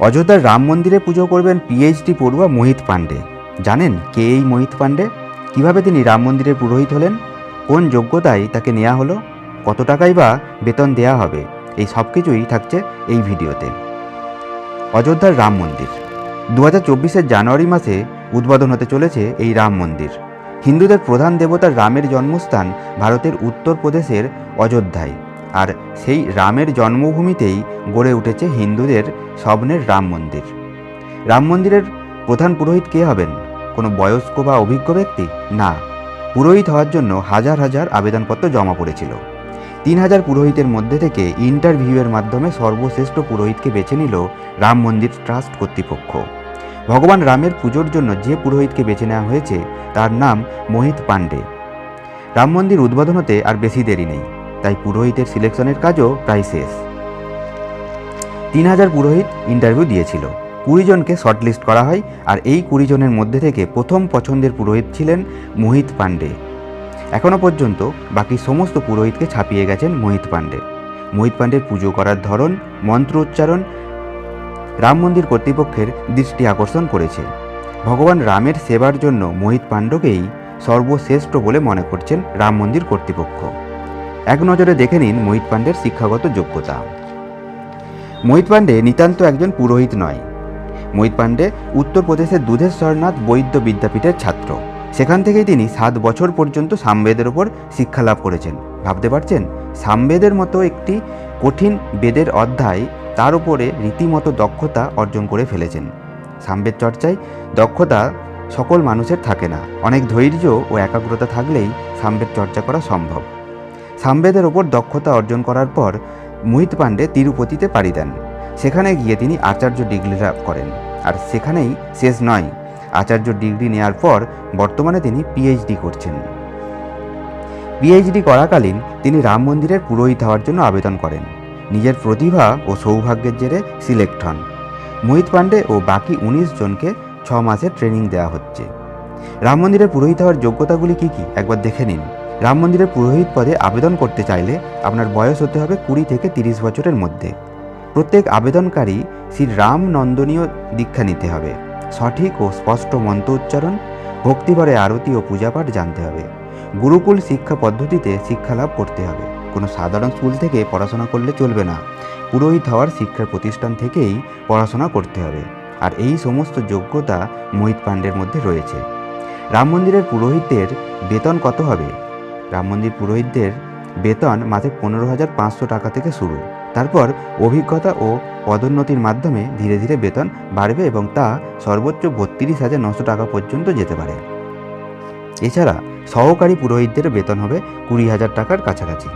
অযোধ্যার রাম মন্দিরে পুজো করবেন পিএইচডি পড়ুয়া মোহিত পাণ্ডে। জানেন কে এই মোহিত পাণ্ডে? কীভাবে তিনি রাম মন্দিরের পুরোহিত হলেন? কোন যোগ্যতায় তাকে নেওয়া হলো? কত টাকাই বা বেতন দেয়া হবে? এই সব কিছুই থাকছে এই ভিডিওতে। অযোধ্যার রাম মন্দির। দু হাজার জানুয়ারি মাসে উদ্বোধন হতে চলেছে এই রাম মন্দির। হিন্দুদের প্রধান দেবতা রামের জন্মস্থান ভারতের উত্তরপ্রদেশের অযোধ্যায়। আর সেই রামের জন্মভূমিতেই গড়ে উঠেছে হিন্দুদের স্বপ্নের রাম মন্দির। রাম মন্দিরের প্রধান পুরোহিত কে হবেন? কোনো বয়স্ক বা অভিজ্ঞ ব্যক্তি? না। পুরোহিত হওয়ার জন্য হাজার হাজার আবেদনপত্র জমা পড়েছিল। তিন হাজার পুরোহিতের মধ্যে থেকে ইন্টারভিউয়ের মাধ্যমে সর্বশ্রেষ্ঠ পুরোহিতকে বেছে নিল রাম মন্দির ট্রাস্ট কর্তৃপক্ষ। ভগবান রামের পুজোর জন্য যে পুরোহিতকে বেছে নেওয়া হয়েছে, তার নাম মোহিত পাণ্ডে। রাম মন্দির উদ্বোধন হতে আর বেশি দেরি নেই। তাই পুরোহিতের সিলেকশনের কাজও প্রায় শেষ। তিন হাজার পুরোহিত ইন্টারভিউ দিয়েছিল। কুড়ি জনকে শর্টলিস্ট করা হয় আর এই কুড়ি জনের মধ্যে থেকে প্রথম পছন্দের পুরোহিত ছিলেন মোহিত পাণ্ডে। এখনও পর্যন্ত বাকি সমস্ত পুরোহিতকে ছাপিয়ে গেছেন মোহিত পাণ্ডে। মোহিত পাণ্ডের পুজো করার ধরন, মন্ত্র উচ্চারণ রাম মন্দির কর্তৃপক্ষের দৃষ্টি আকর্ষণ করেছে। ভগবান রামের সেবার জন্য মোহিত পাণ্ডকেই সর্বশ্রেষ্ঠ বলে মনে করছেন রাম মন্দির কর্তৃপক্ষ। এক নজরে দেখে নিন মোহিত পাণ্ডের শিক্ষাগত যোগ্যতা। মোহিত পাণ্ডে নিতান্ত একজন পুরোহিত নয়। মোহিত পাণ্ডে উত্তরপ্রদেশের দুধেশ্বরনাথ বৈদ্য বিদ্যাপীঠের ছাত্র। সেখান থেকেই তিনি সাত বছর পর্যন্ত সামবেদের ওপর শিক্ষা লাভ করেছেন। ভাবতে পারছেন? সামবেদের মতো একটি কঠিন বেদের অধ্যায় তার উপরে রীতিমতো দক্ষতা অর্জন করে ফেলেছেন। সামবেদ চর্চায় দক্ষতা সকল মানুষের থাকে না। অনেক ধৈর্য ও একাগ্রতা থাকলেই সামবেদ চর্চা করা সম্ভব। সামবেদের ওপর দক্ষতা অর্জন করার পর মোহিত পাণ্ডে তিরুপতিতে পাড়ি দেন। সেখানে গিয়ে তিনি আচার্য ডিগ্রি লাভ করেন। আর সেখানেই শেষ নয়, আচার্য ডিগ্রি নেয়ার পর বর্তমানে তিনি পিএইচডি করছেন। পিএইচডি করাকালীন তিনি রাম মন্দিরের পুরোহিত হওয়ার জন্য আবেদন করেন। নিজের প্রতিভা ও সৌভাগ্যের জেরে সিলেক্ট হন। মোহিত পাণ্ডে ও বাকি উনিশ জনকে ছ মাসের ট্রেনিং দেওয়া হচ্ছে। রাম মন্দিরের পুরোহিত হওয়ার যোগ্যতাগুলি কী কী? একবার দেখে নিন। রাম মন্দিরের পুরোহিত পদে আবেদন করতে চাইলে আপনার বয়স হতে হবে কুড়ি থেকে তিরিশ বছরের মধ্যে। প্রত্যেক আবেদনকারী শ্রী রাম নন্দনীয় দীক্ষা নিতে হবে। সঠিক ও স্পষ্ট মন্ত্র উচ্চারণ, ভক্তিভরে আরতি ও পূজাপাঠ জানতে হবে। গুরুকুল শিক্ষা পদ্ধতিতে শিক্ষা লাভ করতে হবে। কোনো সাধারণ স্কুল থেকে পড়াশোনা করলে চলবে না। পুরোহিত হওয়ার শিক্ষার প্রতিষ্ঠান থেকেই পড়াশোনা করতে হবে। আর এই সমস্ত যোগ্যতা মোহিত পাণ্ডের মধ্যে রয়েছে। রাম মন্দিরের পুরোহিতদের বেতন কত হবে? রাম মন্দির পুরোহিতদের বেতন মাসে পনেরো হাজার পাঁচশো টাকা থেকে শুরু। তারপর অভিজ্ঞতা ও পদোন্নতির মাধ্যমে ধীরে ধীরে বেতন বাড়বে এবং তা সর্বোচ্চ বত্রিশ হাজার নশো টাকা পর্যন্ত যেতে পারে। এছাড়া সহকারী পুরোহিতদের বেতন হবে কুড়ি হাজার টাকার কাছাকাছি।